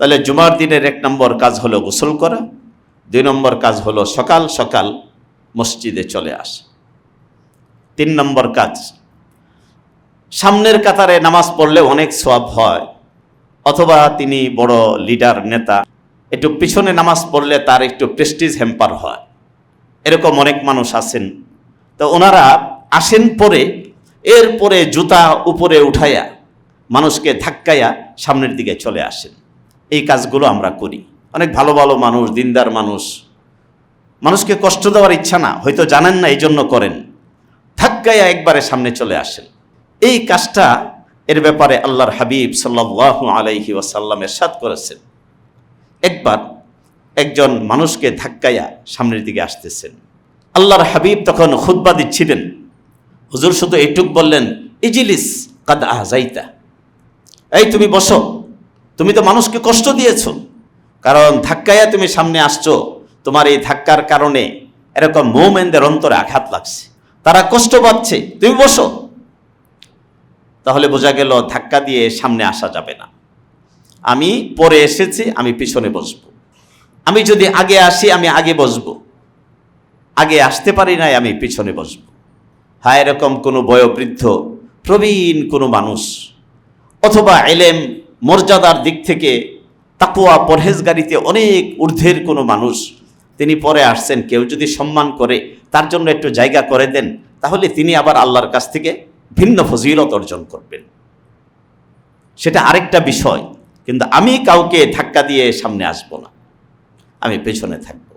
তাহলে জুমার দিনের এক নম্বর কাজ হলো গোসল করা, দুই নম্বর কাজ হলো সকাল সকাল মসজিদে চলে আসা। তিন নম্বর কাজ, সামনের কাতারে নামাজ পড়লে অনেক সব হয়, অথবা তিনি বড় লিডার, নেতা, একটু পিছনে নামাজ পড়লে তার একটু প্রেস্টিজ হ্যাম্পার হয়। এরকম অনেক মানুষ আছেন। তো ওনারা আসেন পরে, এরপরে জুতা উপরে উঠাইয়া মানুষকে ধাক্কাইয়া সামনের দিকে চলে আসেন। এই কাজগুলো আমরা করি। অনেক ভালো ভালো মানুষ, দিনদার মানুষ। মানুষকে কষ্ট দেওয়ার ইচ্ছা না, হয়তো জানেন না এই জন্য করেন। ধাক্কাইয়া একবারে সামনে চলে আসেন। এই কাজটা এর ব্যাপারে আল্লাহর হাবিব সাল্লাহ আলাইহি ওয়াসাল্লাম এরশাদ করেছেন। একবার একজন মানুষকে ধাক্কাইয়া সামনের দিকে আসতেছেন। আল্লাহর হাবিব তখন খুদ্া দিচ্ছিলেন। হুজুর শুধু এইটুক বললেন, ইজিলিস কাদ আহজাইতা। এই তুমি বসো। তুমি তো মানুষকে কষ্ট দিয়েছ। কারণ ধাক্কাইয়া তুমি সামনে আসছো, তোমার এই ধাক্কার কারণে এরকম মোমেনদের অন্তরে আঘাত লাগছে। তারা কষ্ট পাচ্ছে, তুমি বসো। তাহলে বোঝা গেল ধাক্কা দিয়ে সামনে আসা যাবে না। আমি পরে এসেছি, আমি পিছনে বসবো। আমি যদি আগে আসি, আমি আগে বসবো। আগে আসতে পারি নাই, আমি পিছনে বসবো। হ্যাঁ এরকম কোনো বয়োবৃদ্ধ, প্রবীণ কোনো মানুষ, অথবা এলেম মর্যাদার দিক থেকে তাকুয়া পরহেজগারিতে অনেক ঊর্ধ্বের কোনো মানুষ, তিনি পরে আসছেন, কেউ যদি সম্মান করে, তার জন্য একটু জায়গা করে দেন, তাহলে তিনি আবার আল্লাহর কাছ থেকে ভিন্ন ফজিলত অর্জন করবেন। সেটা আরেকটা বিষয়, কিন্তু আমি কাউকে ধাক্কা দিয়ে সামনে আসব না, আমি পেছনে থাকব।